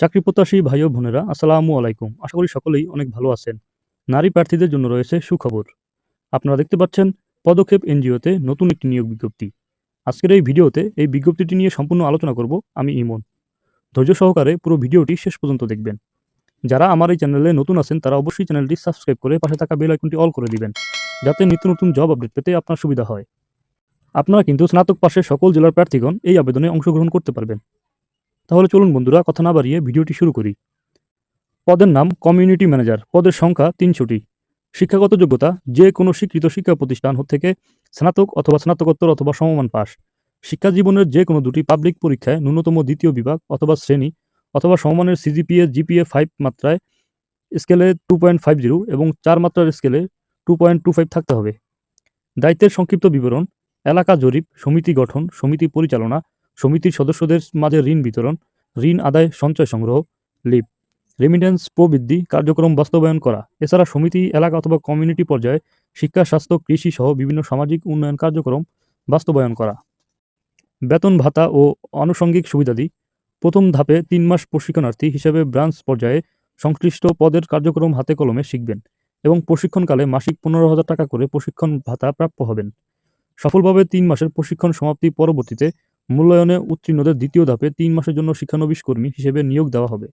চাকরি প্রত্যাশী ভাই ও বোনেরা, আসসালামু আলাইকুম। আশা করি সকলেই অনেক ভালো আছেন। নারী প্রার্থীদের জন্য রয়েছে সুখবর। আপনারা দেখতে পাচ্ছেন, পদক্ষেপ এনজিওতে নতুন একটি নিয়োগ বিজ্ঞপ্তি। আজকের এই ভিডিওতে এই বিজ্ঞপ্তিটি নিয়ে সম্পূর্ণ আলোচনা করব আমি ইমন। ধৈর্য সহকারে পুরো ভিডিওটি শেষ পর্যন্ত দেখবেন। যারা আমার এই চ্যানেলে নতুন আছেন, তারা অবশ্যই চ্যানেলটি সাবস্ক্রাইব করে পাশে থাকা বেল আইকনটি অল করে দিবেন, যাতে নিত্য নতুন জব আপডেট পেতে আপনার সুবিধা হয়। আপনারা কিন্তু স্নাতক পাশের সকল জেলার প্রার্থীগণ এই আবেদনে অংশগ্রহণ করতে পারবেন। তাহলে চলুন বন্ধুরা, কথা না বাড়িয়ে ভিডিওটি শুরু করি। পদের নাম কমিউনিটি ম্যানেজার। পদের সংখ্যা তিনশোটি। শিক্ষাগত যোগ্যতা, যে কোনো স্বীকৃত শিক্ষা প্রতিষ্ঠান থেকে স্নাতক অথবা স্নাতকোত্তর অথবা সমমান পাস। শিক্ষা জীবনের যে কোনো দুটি পাবলিক পরীক্ষায় ন্যূনতম দ্বিতীয় বিভাগ অথবা শ্রেণি অথবা সমমানের সিজিপিএ জিপিএ ফাইভ মাত্রায় স্কেলে টু পয়েন্ট ফাইভ জিরো এবং চার মাত্রার স্কেলে টু পয়েন্ট টু ফাইভ থাকতে হবে। দায়িত্বের সংক্ষিপ্ত বিবরণ, এলাকা জরিপ, সমিতি গঠন, সমিতি পরিচালনা সমিতির সদস্যদের মাঝে ঋণ বিতরণ, ঋণ আদায়, সঞ্চয় সংগ্রহ, লিপ রেমিটেন্স প্রবৃদ্ধি, কার্যক্রম বাস্তবায়ন করা। এছাড়া সমিতি, এলাকা অথবা কমিউনিটি পর্যায়ে শিক্ষা, স্বাস্থ্য, কৃষি সহ বিভিন্ন সামাজিক উন্নয়ন কার্যক্রম বাস্তবায়ন করা। বেতন ভাতা ও আনুষঙ্গিক সুবিধাদি প্রথম ধাপে তিন মাস প্রশিক্ষণার্থী হিসেবে ব্রাঞ্চ পর্যায়ে সংশ্লিষ্ট পদের কার্যক্রম হাতে কলমে শিখবেন এবং প্রশিক্ষণকালে মাসিক পনেরো হাজার টাকা করে প্রশিক্ষণ ভাতা প্রাপ্য হবেন। সফলভাবে তিন মাসের প্রশিক্ষণ সমাপ্তি পরবর্তীতে মূল্যায়নে উত্তীর্ণদের দ্বিতীয় ধাপে তিন মাসের জন্য শিক্ষানবিশ কর্মী হিসেবে নিয়োগ দেওয়া হবে।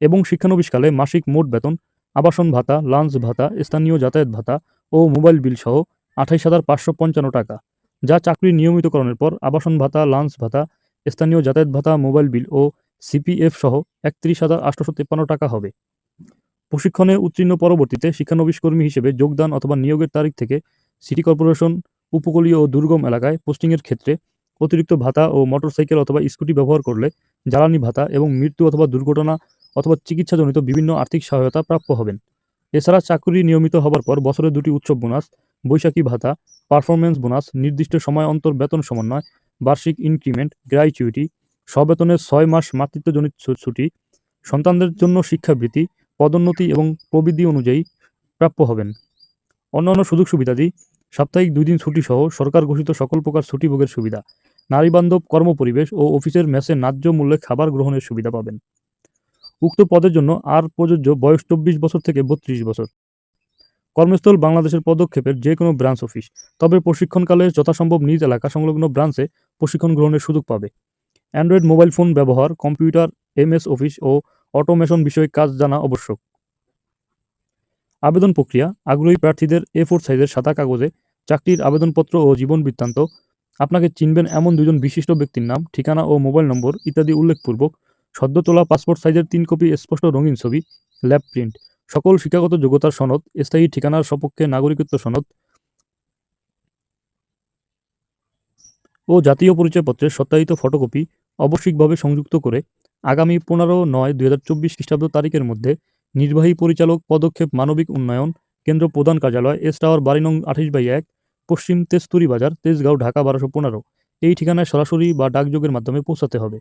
এবং শিক্ষানবিশকালে মাসিক মোট বেতন, আবাসন ভাতা, লাঞ্চ ভাতা, স্থানীয় যাতায়াত ভাতা ও মোবাইল বিল সহ আঠাইশ হাজার পাঁচশো পঞ্চান্ন টাকা, যা চাকরির নিয়মিতকরণের পর আবাসন ভাতা, লাঞ্চ ভাতা, স্থানীয় যাতায়াত ভাতা, মোবাইল বিল ও সিপিএফ সহ একত্রিশ হাজার আটশোশো তেপ্পান্ন টাকা হবে। প্রশিক্ষণে উত্তীর্ণ পরবর্তীতে শিক্ষানবিশ কর্মী হিসেবে যোগদান অথবা নিয়োগের তারিখ থেকে সিটি কর্পোরেশন, উপকূলীয় ও দুর্গম এলাকায় পোস্টিংয়ের ক্ষেত্রে অতিরিক্ত ভাতা ও মোটরসাইকেল অথবা স্কুটি ব্যবহার করলে জ্বালানি ভাতা এবং মৃত্যু অথবা দুর্ঘটনা অথবা চিকিৎসাজনিত বিভিন্ন আর্থিক সহায়তা প্রাপ্য হবেন। এছাড়া চাকরি নিয়মিত হবার পর বছরে দুটি উৎসব বোনাস, বৈশাখী ভাতা পারফরমেন্স বোনাস, নির্দিষ্ট সময় অন্তর বেতন সমন্বয়, বার্ষিক ইনক্রিমেন্ট গ্র্যাচুইটি সবেতনের ছয় মাস মাতৃত্বজনিত ছুটি, সন্তানদের জন্য শিক্ষাবৃত্তি, পদোন্নতি এবং প্রবৃদ্ধি অনুযায়ী প্রাপ্য হবেন। অন্যান্য সুযোগ সুবিধাদি, সাপ্তাহিক দুই দিন ছুটি সহ সরকার ঘোষিত সকল প্রকার ছুটি ভোগের সুবিধা। নারীবান্ধব কর্মপরিবেশ ও অফিসের মেসে ন্যায্য মূল্যে খাবার গ্রহণের সুবিধা পাবেন। উক্ত পদের জন্য আর প্রযোজ্য বয়স চব্বিশ বছর থেকে বত্রিশ বছর। কর্মস্থল বাংলাদেশের পদক্ষেপের যে কোনো ব্রাঞ্চ অফিস, তবে প্রশিক্ষণকালে যথাসম্ভব নিজ এলাকা সংলগ্ন ব্রাঞ্চে প্রশিক্ষণ গ্রহণের সুযোগ পাবে। অ্যান্ড্রয়েড মোবাইল ফোন ব্যবহার, কম্পিউটার, এমএস অফিস ও অটোমেশন বিষয়ে কাজ জানা আবশ্যক। আবেদন প্রক্রিয়া, আগ্রহী প্রার্থীদের এ ফোর সাইজের সাদা কাগজে চাকরির আবেদনপত্র ও জীবন বৃত্তান্ত আপনাকে চিনবেন এমন দুজন বিশিষ্ট ব্যক্তির নাম, ঠিকানা ও মোবাইল নম্বর ইত্যাদি উল্লেখপূর্বক। সদ্য তোলা পাসপোর্ট সাইজের তিন কপি স্পষ্ট রঙিন ছবি, ল্যাব প্রিন্ট। সকল শিক্ষাগত যোগ্যতার সনদ, স্থায়ী ঠিকানার সপক্ষে নাগরিকত্ব সনদ ও জাতীয় পরিচয়পত্রের সত্যায়িত ফটোকপি অবশ্যিকভাবে সংযুক্ত করে আগামী পনেরো নয় দুই হাজার চব্বিশ খ্রিস্টাব্দ তারিখের মধ্যে নির্বাহী পরিচালক পদক্ষেপ মানবিক উন্নয়ন কেন্দ্র প্রধান কার্যালয় এস টাওয়ার বাড়ি নং আঠাশ বাই এক পশ্চিম তেস্তুরি বাজার তেজগাঁও, ঢাকা বারোশো পনেরো। এই ঠিকানায় সরাসরি বা ডাকযোগের মাধ্যমে পৌঁছাতে হবে।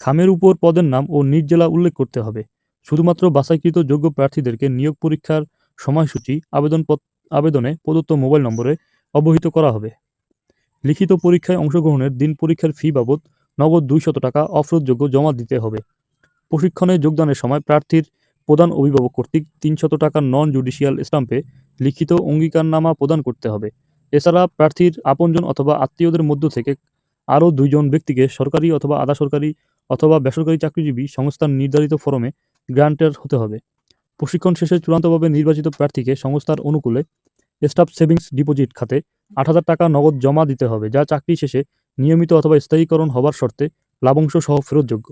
খামের উপর পদের নাম ও নিজ জেলা উল্লেখ করতে হবে। শুধুমাত্র বাছাইকৃত যোগ্য প্রার্থীদেরকে নিয়োগ পরীক্ষার সময়সূচি আবেদন আবেদনে প্রদত্ত মোবাইল নম্বরে অবহিত করা হবে। লিখিত পরীক্ষায় অংশগ্রহণের দিন পরীক্ষার ফি বাবদ নগদ দুইশত টাকা অফরোধযোগ্য জমা দিতে হবে। প্রশিক্ষণে যোগদানের সময় প্রার্থীর প্রধান অভিভাবক কর্তৃক তিনশত টাকা নন জুডিশিয়াল স্টাম্পে লিখিত অঙ্গীকারনামা প্রদান করতে হবে। এছাড়া প্রার্থীর আপনজন অথবা আত্মীয়দের মধ্য থেকে আরও দুইজন ব্যক্তিকে সরকারি অথবা আধা সরকারি অথবা বেসরকারি চাকরিজীবী সংস্থার নির্ধারিত ফরমে গ্রান্টের হতে হবে। প্রশিক্ষণ শেষে চূড়ান্তভাবে নির্বাচিত প্রার্থীকে সংস্থার অনুকূলে স্টাফ সেভিংস ডিপোজিট খাতে আট হাজার টাকা নগদ জমা দিতে হবে, যা চাকরি শেষে নিয়মিত অথবা স্থায়ীকরণ হবার শর্তে লাভংশ সহ ফেরতযোগ্য।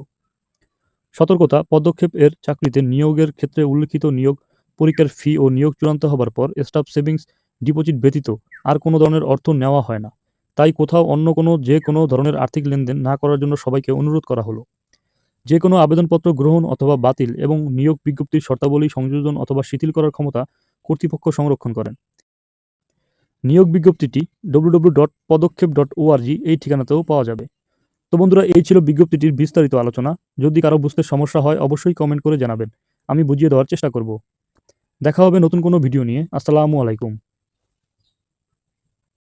সতর্কতা, পদক্ষেপ এর চাকরিতে নিয়োগের ক্ষেত্রে উল্লিখিত নিয়োগ পরীক্ষার ফি ও নিয়োগ চূড়ান্ত হবার পর স্টাফ সেভিংস ডিপোজিট ব্যতীত আর কোনো ধরনের অর্থ নেওয়া হয় না। তাই কোথাও অন্য কোনো যে কোনো ধরনের আর্থিক লেনদেন না করার জন্য সবাইকে অনুরোধ করা হলো। যে কোনো আবেদনপত্র গ্রহণ অথবা বাতিল এবং নিয়োগ বিজ্ঞপ্তির শর্তাবলী সংযোজন অথবা শিথিল করার ক্ষমতা কর্তৃপক্ষ সংরক্ষণ করেন। নিয়োগ বিজ্ঞপ্তিটি W dot Padakhep dot ORG এই ঠিকানাতেও পাওয়া যাবে। তো বন্ধুরা, এই ছিল বিজ্ঞপ্তিটির বিস্তারিত আলোচনা। যদি কারও বুঝতে সমস্যা হয়, অবশ্যই কমেন্ট করে জানাবেন। আমি বুঝিয়ে দেওয়ার চেষ্টা করব। দেখা হবে নতুন কোনো ভিডিও নিয়ে। আসসালামু আলাইকুম।